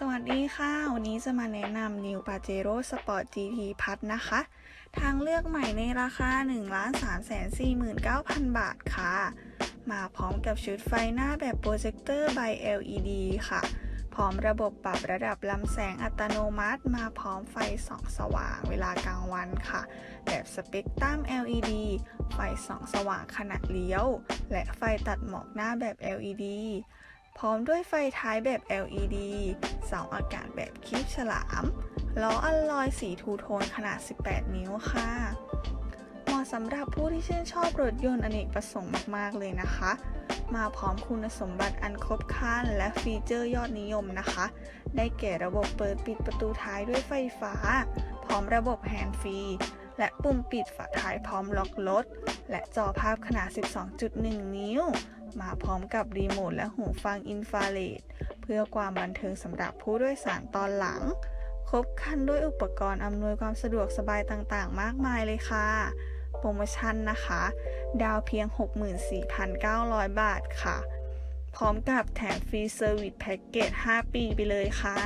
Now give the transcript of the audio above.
สวัสดีค่ะ วันนี้จะมาแนะนำ New Pajero Sport GT พัดนะคะ ทางเลือกใหม่ในราคา 1 3 4 9 0 0 0 บาทค่ะ มาพร้อมกับชุดไฟหน้าแบบโปรเจคเตอร์ by LED ค่ะ พร้อมระบบปรับระดับลำแสงอัตโนมัติ มาพร้อมไฟส่องสว่างเวลากลางวันค่ะ แบบสเปกตรัม LED ไฟส่องสว่างขณะเลี้ยว และไฟตัดหมอกหน้าแบบ LED พร้อมด้วยไฟท้ายแบบ LED เสาอากาศแบบคลิปฉลามล้ออัลลอยสีทูโทนขนาด 18 นิ้วค่ะเหมาะสำหรับผู้ที่ชื่นชอบรถยนต์อเนกประสงค์มาก ๆ เลยนะคะ มาพร้อมคุณสมบัติอันครบครันและฟีเจอร์ยอดนิยมนะคะ ได้แก่ระบบเปิดปิดประตูท้ายด้วยไฟฟ้า พร้อมระบบแฮนด์ฟรี และปุ่มปิดฝาท้ายพร้อมล็อกรถ และจอภาพขนาด 12.1 นิ้ว มาพร้อมกับรีโมทและหูฟังอินฟราเรดเพื่อความบันเทิงสำหรับผู้โดยสารตอนหลัง ครบครันด้วยอุปกรณ์อำนวยความสะดวกสบายต่างๆ มากมายเลยค่ะ โปรโมชั่นนะคะ ดาวเพียง 64,900 บาทค่ะ พร้อมกับแถมฟรีเซอร์วิสแพ็กเกจ 5 ปีไปเลยค่ะ